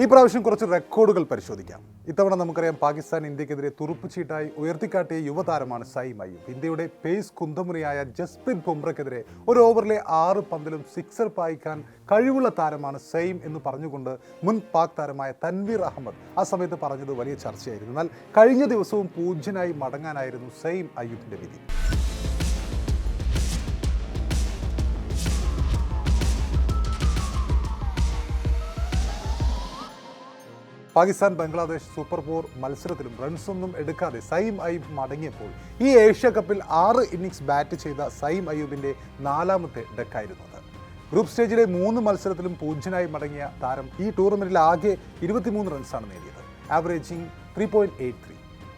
ഈ പ്രാവശ്യം കുറച്ച് റെക്കോർഡുകൾ പരിശോധിക്കാം. ഇത്തവണ നമുക്കറിയാം പാകിസ്ഥാൻ ഇന്ത്യക്കെതിരെ തുറുപ്പുചീട്ടായി ഉയർത്തിക്കാട്ടിയ യുവതാരമാണ് സൈം അയ്യൂബ്. ഇന്ത്യയുടെ പേസ് കുന്തമുറിയായ ജസ്പ്രീത് ബുംറയ്ക്കെതിരെ ഒരു ഓവറിലെ ആറ് പന്തിലും സിക്സർ പായിക്കാൻ കഴിവുള്ള താരമാണ് സൈം എന്ന് പറഞ്ഞുകൊണ്ട് മുൻ പാക് താരമായ തൻവീർ അഹമ്മദ് ആ സമയത്ത് പറഞ്ഞത് വലിയ ചർച്ചയായിരുന്നു. എന്നാൽ കഴിഞ്ഞ ദിവസവും പൂജ്യനായി മടങ്ങാനായിരുന്നു സൈം അയ്യൂബിന്റെ വിധി. പാകിസ്ഥാൻ ബംഗ്ലാദേശ് സൂപ്പർ ഫോർ മത്സരത്തിലും റൺസൊന്നും എടുക്കാതെ സൈം അയ്യൂബ് മടങ്ങിയപ്പോൾ ഈ ഏഷ്യ കപ്പിൽ ആറ് ഇന്നിങ്സ് ബാറ്റ് ചെയ്ത സൈം അയ്യൂബിന്റെ നാലാമത്തെ ഡെക്കായിരുന്നു അത്. ഗ്രൂപ്പ് സ്റ്റേജിലെ മൂന്ന് മത്സരത്തിലും പൂജ്യനായി മടങ്ങിയ താരം ഈ ടൂർണമെന്റിൽ ആകെ ഇരുപത്തിമൂന്ന് റൺസാണ് നേടിയത്. Averaging three point eight three.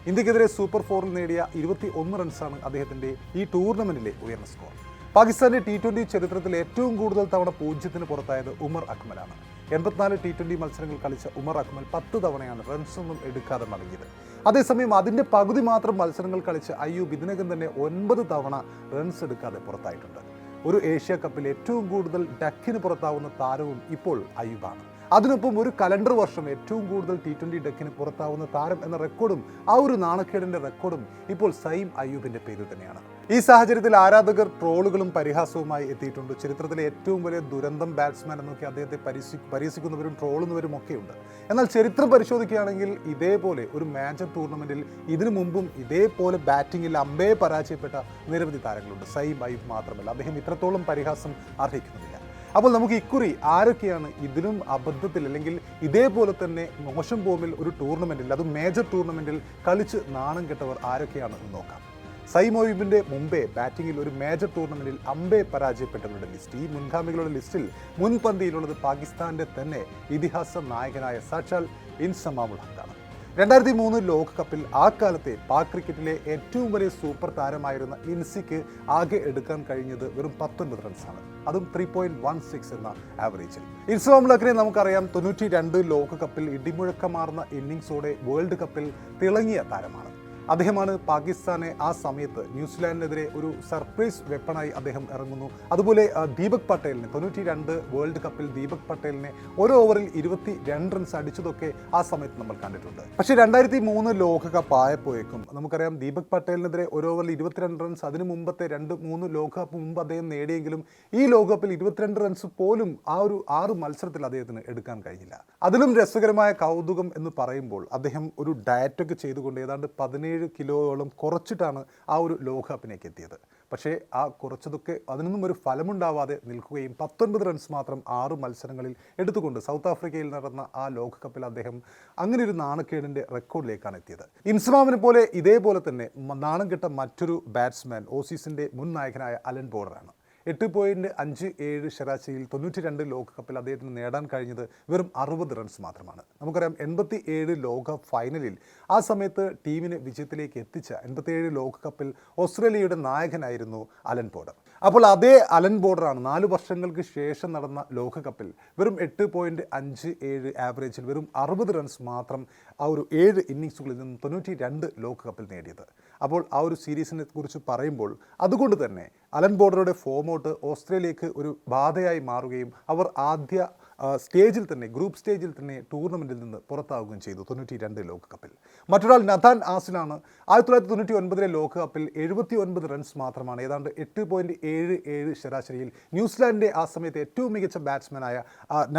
ഇന്ത്യക്കെതിരെ സൂപ്പർ ഫോറിൽ നേടിയ ഇരുപത്തി ഒന്ന് റൺസാണ് അദ്ദേഹത്തിന്റെ ഈ ടൂർണമെന്റിലെ ഉയർന്ന സ്കോർ. പാകിസ്ഥാന്റെ ടി ട്വന്റി ചരിത്രത്തിൽ ഏറ്റവും കൂടുതൽ തവണ പൂജ്യത്തിന് പുറത്തായത് ഉമർ അക്മലാണ്. എൺപത്തിനാല് ടി ട്വന്റി മത്സരങ്ങൾ കളിച്ച ഉമർ അക്മൽ പത്ത് തവണയാണ് റൺസൊന്നും എടുക്കാതെ മടങ്ങിയത്. അതേസമയം അതിന്റെ പകുതി മാത്രം മത്സരങ്ങൾ കളിച്ച അയ്യൂബ് ഇതിനകം തന്നെ ഒൻപത് തവണ റൺസ് എടുക്കാതെ പുറത്തായിട്ടുണ്ട്. ഒരു ഏഷ്യ കപ്പിൽ ഏറ്റവും കൂടുതൽ ഡക്കിന് പുറത്താവുന്ന താരവും ഇപ്പോൾ അയ്യൂബാണ്. അതിനൊപ്പം ഒരു കലണ്ടർ വർഷം ഏറ്റവും കൂടുതൽ ടി ട്വന്റി ഡക്കിന് പുറത്താവുന്ന താരം എന്ന റെക്കോർഡും ആ ഒരു നാണക്കേടിന്റെ റെക്കോർഡും ഇപ്പോൾ സൈം അയ്യൂബിന്റെ പേരിൽ തന്നെയാണ്. ഈ സാഹചര്യത്തിൽ ആരാധകർ ട്രോളുകളും പരിഹാസവുമായി എത്തിയിട്ടുണ്ട്. ചരിത്രത്തിലെ ഏറ്റവും വലിയ ദുരന്തം ബാറ്റ്സ്മാൻ എന്നൊക്കെ അദ്ദേഹത്തെ പരിശി പരിഹസിക്കുന്നവരും ട്രോളുന്നവരും ഒക്കെയുണ്ട്. എന്നാൽ ചരിത്രം പരിശോധിക്കുകയാണെങ്കിൽ ഇതേപോലെ ഒരു മേജർ ടൂർണമെന്റിൽ ഇതിനു മുമ്പും ഇതേപോലെ ബാറ്റിങ്ങിൽ അമ്പയെ പരാജയപ്പെട്ട നിരവധി താരങ്ങളുണ്ട്. സൈം അയ്യൂബ് മാത്രമല്ല അദ്ദേഹം ഇത്രത്തോളം പരിഹാസം അർഹിക്കുന്നില്ല. അപ്പോൾ നമുക്ക് ഇക്കുറി ആരൊക്കെയാണ് ഇതിലും അബദ്ധത്തിൽ അല്ലെങ്കിൽ ഇതേപോലെ തന്നെ മോശം ഫോമിൽ ഒരു ടൂർണമെന്റിൽ അതും മേജർ ടൂർണമെന്റിൽ കളിച്ച് നാണം കെട്ടവർ ആരൊക്കെയാണ് എന്ന് നോക്കാം. സൈമോയിബിന്റെ മുമ്പേ ബാറ്റിംഗിൽ ഒരു മേജർ ടൂർണമെന്റിൽ അമ്പേ പരാജയപ്പെട്ടവരുടെ ലിസ്റ്റ് ഈ മുൻഗാമികളുടെ ലിസ്റ്റിൽ മുൻപന്തിയിലുള്ളത് പാകിസ്ഥാന്റെ തന്നെ ഇതിഹാസ നായകനായ സാക്ഷാൽ ഇൻസമാമുൽ ഹക്കാണ് രണ്ടായിരത്തി മൂന്ന് ലോകകപ്പിൽ ആ കാലത്തെ പാക് ക്രിക്കറ്റിലെ ഏറ്റവും വലിയ സൂപ്പർ താരമായിരുന്ന ഇൻസിക്ക് ആകെ എടുക്കാൻ കഴിഞ്ഞത് വെറും പത്തൊൻപത് റൺസാണ് അതും ത്രീ പോയിന്റ് വൺ സിക്സ് എന്ന ആവറേജിൽ ഇൻസ്വാമുലക്കിനെ നമുക്കറിയാം തൊണ്ണൂറ്റി രണ്ട് ലോകകപ്പിൽ ഇടിമുഴക്കമാർന്ന ഇന്നിങ്സോടെ വേൾഡ് കപ്പിൽ തിളങ്ങിയ താരമാണ്. അദ്ദേഹമാണ് പാകിസ്ഥാനെ ആ സമയത്ത് ന്യൂസിലാൻഡിനെതിരെ ഒരു സർപ്രൈസ് വെപ്പണായി അദ്ദേഹം ഇറങ്ങുന്നു. അതുപോലെ ദീപക് പട്ടേലിനെ തൊണ്ണൂറ്റി രണ്ട് വേൾഡ് കപ്പിൽ ദീപക് പട്ടേലിനെ ഒരു ഓവറിൽ ഇരുപത്തി രണ്ട് റൺസ് അടിച്ചതൊക്കെ ആ സമയത്ത് നമ്മൾ കണ്ടിട്ടുണ്ട്. പക്ഷേ രണ്ടായിരത്തി മൂന്ന് ലോകകപ്പ് ആയപ്പോഴേക്കും നമുക്കറിയാം ദീപക് പട്ടേലിനെതിരെ ഒരു ഓവറിൽ ഇരുപത്തിരണ്ട് റൺസ് അതിനു മുമ്പത്തെ രണ്ട് മൂന്ന് ലോകകപ്പ് മുമ്പ് അദ്ദേഹം നേടിയെങ്കിലും ഈ ലോകകപ്പിൽ ഇരുപത്തിരണ്ട് റൺസ് പോലും ആ ഒരു ആറ് മത്സരത്തിൽ അദ്ദേഹത്തിന് എടുക്കാൻ കഴിഞ്ഞില്ല. അതിലും രസകരമായ കൗതുകം എന്ന് പറയുമ്പോൾ അദ്ദേഹം ഒരു ഡയറ്റൊക്കെ ചെയ്തുകൊണ്ട് ഏതാണ്ട് പതിനേഴ് കിലോയോളം കുറച്ചിട്ടാണ് ആ ഒരു ലോകകപ്പിലേക്ക് എത്തിയത്. പക്ഷേ ആ കുറച്ചതൊക്കെ അതിനൊന്നും ഒരു ഫലമുണ്ടാവാതെ നിൽക്കുകയും പത്തൊൻപത് റൺസ് മാത്രം ആറ് മത്സരങ്ങളിൽ എടുത്തുകൊണ്ട് സൗത്ത് ആഫ്രിക്കയിൽ നടന്ന ആ ലോകകപ്പിൽ അദ്ദേഹം അങ്ങനെ ഒരു നാണക്കേടിന്റെ റെക്കോർഡിലേക്കാണ് എത്തിയത്. ഇൻസ്മാമിനെ പോലെ ഇതേപോലെ തന്നെ നാണം കെട്ട മറ്റൊരു ബാറ്റ്സ്മാൻ ഓസീസിന്റെ മുൻ നായകനായ അലൻ ബോർഡറാണ്. എട്ട് പോയിന്റ് അഞ്ച് ഏഴ് ശരാശരിയിൽ തൊണ്ണൂറ്റി രണ്ട് ലോകകപ്പിൽ അദ്ദേഹത്തിന് നേടാൻ കഴിഞ്ഞത് വെറും അറുപത് റൺസ് മാത്രമാണ്. നമുക്കറിയാം എൺപത്തി ഏഴ് ലോക ഫൈനലിൽ ആ സമയത്ത് ടീമിനെ വിജയത്തിലേക്ക് എത്തിച്ച എൺപത്തിയേഴ് ലോകകപ്പിൽ ഓസ്ട്രേലിയയുടെ നായകനായിരുന്നു അലൻ ബോർഡർ അപ്പോൾ അതേ അലൻ ബോർഡറാണ് നാല് വർഷങ്ങൾക്ക് ശേഷം നടന്ന ലോകകപ്പിൽ വെറും എട്ട് പോയിന്റ് അഞ്ച് ഏഴ് ആവറേജിൽ വെറും അറുപത് റൺസ് മാത്രം ആ ഒരു ഏഴ് ഇന്നിങ്സുകളിൽ നിന്നും തൊണ്ണൂറ്റി രണ്ട് ലോകകപ്പിൽ നേടിയത്. അപ്പോൾ ആ ഒരു സീരീസിനെ കുറിച്ച് പറയുമ്പോൾ അതുകൊണ്ട് തന്നെ അലൻ ബോർഡറുടെ ഫോമൗട്ട് ഓസ്ട്രേലിയക്ക് ഒരു ബാധയായി മാറുകയും അവർ ആദ്യ സ്റ്റേജിൽ തന്നെ ഗ്രൂപ്പ് സ്റ്റേജിൽ തന്നെ ടൂർണമെന്റിൽ നിന്ന് പുറത്താവുകയും ചെയ്തു തൊണ്ണൂറ്റി രണ്ട് ലോകകപ്പിൽ. മറ്റൊരാൾ നഥാൻ ആസിലാണ് ആയിരത്തി തൊള്ളായിരത്തി തൊണ്ണൂറ്റി ഒൻപതിലെ ലോകകപ്പിൽ എഴുപത്തി ഒൻപത് റൺസ് മാത്രമാണ്. ഏതാണ്ട് എട്ട് പോയിന്റ് ഏഴ് ഏഴ് ശരാശരിയിൽ ന്യൂസിലാൻഡിന്റെ ആ സമയത്ത് ഏറ്റവും മികച്ച ബാറ്റ്സ്മാനായ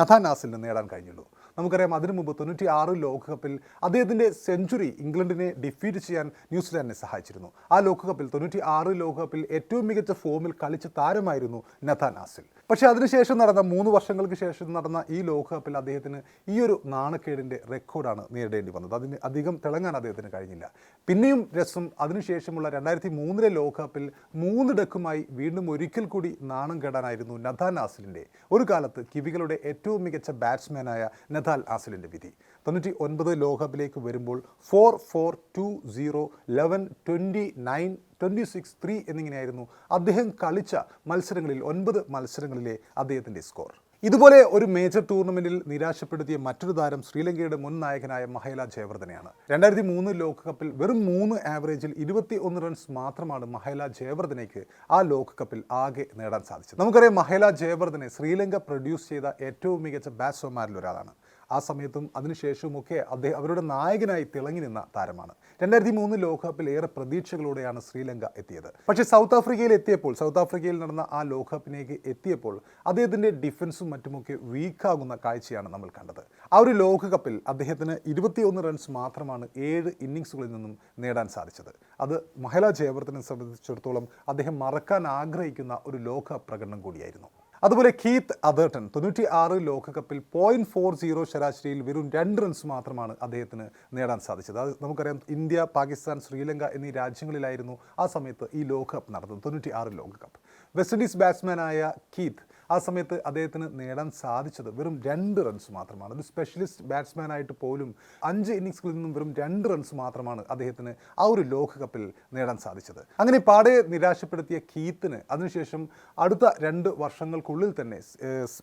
നഥാൻ ആസിൽ നിന്ന് നേടാൻ കഴിഞ്ഞുള്ളൂ നമുക്കറിയാം അതിനു മുമ്പ് തൊണ്ണൂറ്റി ആറ് ലോകകപ്പിൽ അദ്ദേഹത്തിന്റെ സെഞ്ചുറി ഇംഗ്ലണ്ടിനെ ഡിഫീറ്റ് ചെയ്യാൻ ന്യൂസിലാൻഡിനെ സഹായിച്ചിരുന്നു. ആ ലോകകപ്പിൽ തൊണ്ണൂറ്റി ആറ് ലോകകപ്പിൽ ഏറ്റവും മികച്ച ഫോമിൽ കളിച്ച താരമായിരുന്നു നഥാൻ ആസിൽ. പക്ഷേ അതിനുശേഷം നടന്ന മൂന്ന് വർഷങ്ങൾക്ക് ശേഷം നടന്ന ഈ ലോകകപ്പിൽ അദ്ദേഹത്തിന് ഈ ഒരു നാണക്കേടിന്റെ റെക്കോർഡാണ് നേരിടേണ്ടി വന്നത്. അതിന് അധികം തിളങ്ങാൻ അദ്ദേഹത്തിന് കഴിഞ്ഞില്ല. പിന്നെയും രസം അതിനുശേഷമുള്ള രണ്ടായിരത്തി മൂന്നിലെ ലോകകപ്പിൽ മൂന്ന് ഡക്കുമായി വീണ്ടും ഒരിക്കൽ കൂടി നാണം കേടാനായിരുന്നു നഥാൻ ആസിലിന്റെ ഒരു കാലത്ത് കിവികളുടെ ഏറ്റവും മികച്ച ബാറ്റ്സ്മാനായ നഥാൽ ആസിലിന്റെ വിധി. തൊണ്ണൂറ്റി ഒൻപത് ലോകകപ്പിലേക്ക് വരുമ്പോൾ four four two zero eleven twenty nine twenty six three എന്നിങ്ങനെയായിരുന്നു അദ്ദേഹം കളിച്ച മത്സരങ്ങളിൽ ഒൻപത് മത്സരങ്ങളിലെ അദ്ദേഹത്തിന്റെ സ്കോർ. ഇതുപോലെ ഒരു മേജർ ടൂർണമെന്റിൽ നിരാശപ്പെടുത്തിയ മറ്റൊരു താരം ശ്രീലങ്കയുടെ മുൻ നായകനായ മഹേല ജയവർദ്ധനെയാണ്. രണ്ടായിരത്തി മൂന്ന് ലോകകപ്പിൽ വെറും മൂന്ന് ആവറേജിൽ ഇരുപത്തി ഒന്ന് റൺസ് മാത്രമാണ് മഹേല ജയവർദ്ധനയ്ക്ക് ആ ലോകകപ്പിൽ ആകെ നേടാൻ സാധിച്ചത്. നമുക്കറിയാം മഹേല ജയവർദ്ധനെ ശ്രീലങ്ക പ്രൊഡ്യൂസ് ചെയ്ത ഏറ്റവും മികച്ച ബാറ്റ്സ്മാൻമാരിൽ ഒരാളാണ്. ആ സമയത്തും അതിനുശേഷവുമൊക്കെ അദ്ദേഹം അവരുടെ നായകനായി തിളങ്ങി നിന്ന താരമാണ്. രണ്ടായിരത്തി മൂന്ന് ലോകകപ്പിൽ ഏറെ പ്രതീക്ഷകളോടെയാണ് ശ്രീലങ്ക എത്തിയത്. പക്ഷേ സൗത്ത് ആഫ്രിക്കയിൽ എത്തിയപ്പോൾ സൗത്ത് ആഫ്രിക്കയിൽ നടന്ന ആ ലോകകപ്പിലേക്ക് എത്തിയപ്പോൾ അദ്ദേഹത്തിന്റെ ഡിഫൻസും മറ്റുമൊക്കെ വീക്കാകുന്ന കാഴ്ചയാണ് നമ്മൾ കണ്ടത്. ആ ഒരു ലോകകപ്പിൽ അദ്ദേഹത്തിന് ഇരുപത്തിയൊന്ന് റൺസ് മാത്രമാണ് ഏഴ് ഇന്നിങ്സുകളിൽ നിന്നും നേടാൻ സാധിച്ചത്. അത് മഹിളാ ജയവർദ്ധനെ സംബന്ധിച്ചിടത്തോളം അദ്ദേഹം മറക്കാൻ ആഗ്രഹിക്കുന്ന ഒരു ലോക പ്രകടനം കൂടിയായിരുന്നു. അതുപോലെ കീത്ത് അതേർട്ടൺ തൊണ്ണൂറ്റി ആറ് ലോകകപ്പിൽ പോയിന്റ് ഫോർ സീറോ ശരാശരിയിൽ വെറും രണ്ട് റൺസ് മാത്രമാണ് അദ്ദേഹത്തിന് നേടാൻ സാധിച്ചത്. അത് നമുക്കറിയാം ഇന്ത്യ പാകിസ്ഥാൻ ശ്രീലങ്ക എന്നീ രാജ്യങ്ങളിലായിരുന്നു ആ സമയത്ത് ഈ ലോകകപ്പ് നടന്നത് തൊണ്ണൂറ്റി ആറ് ലോകകപ്പ് വെസ്റ്റ് ഇൻഡീസ് ബാറ്റ്സ്മാനായ കീത്ത് ആ സമയത്ത് അദ്ദേഹത്തിന് നേടാൻ സാധിച്ചത് വെറും രണ്ട് റൺസ് മാത്രമാണ്. ഒരു സ്പെഷ്യലിസ്റ്റ് ബാറ്റ്സ്മാൻ ആയിട്ട് പോലും അഞ്ച് ഇന്നിങ്സുകളിൽ നിന്നും വെറും രണ്ട് റൺസ് മാത്രമാണ് അദ്ദേഹത്തിന് ആ ഒരു ലോകകപ്പിൽ നേടാൻ സാധിച്ചത്. അങ്ങനെ പാടെ നിരാശപ്പെടുത്തിയ കീത്തിന് അതിനുശേഷം അടുത്ത രണ്ട് വർഷങ്ങൾക്കുള്ളിൽ തന്നെ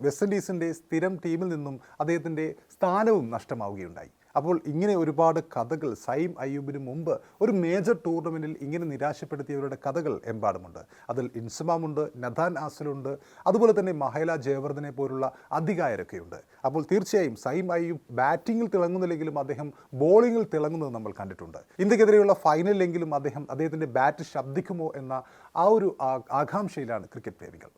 വെസ്റ്റ് ഇൻഡീസിന്റെ സ്ഥിരം ടീമിൽ നിന്നും അദ്ദേഹത്തിന്റെ സ്ഥാനവും നഷ്ടമാവുകയുണ്ടായി. അപ്പോൾ ഇങ്ങനെ ഒരുപാട് കഥകൾ സൈം അയ്യൂബിന് മുമ്പ് ഒരു മേജർ ടൂർണമെന്റിൽ ഇങ്ങനെ നിരാശപ്പെടുത്തിയവരുടെ കഥകൾ എമ്പാടുമുണ്ട്. അതിൽ ഇൻസമാമുണ്ട് നഥാൻ ആസലുണ്ട് അതുപോലെ തന്നെ മഹേല ജയവർദ്ധനെ പോലുള്ള അധികായരൊക്കെയുണ്ട്. അപ്പോൾ തീർച്ചയായും സൈം അയ്യൂബ് ബാറ്റിങ്ങിൽ തിളങ്ങുന്നില്ലെങ്കിലും അദ്ദേഹം ബോളിങ്ങിൽ തിളങ്ങുന്നത് നമ്മൾ കണ്ടിട്ടുണ്ട്. ഇന്ത്യക്കെതിരെയുള്ള ഫൈനലിലെങ്കിലും അദ്ദേഹം അദ്ദേഹത്തിന്റെ ബാറ്റ് ശബ്ദിക്കുമോ എന്ന ആ ഒരു ആകാംക്ഷയിലാണ് ക്രിക്കറ്റ് പ്രേമികൾ.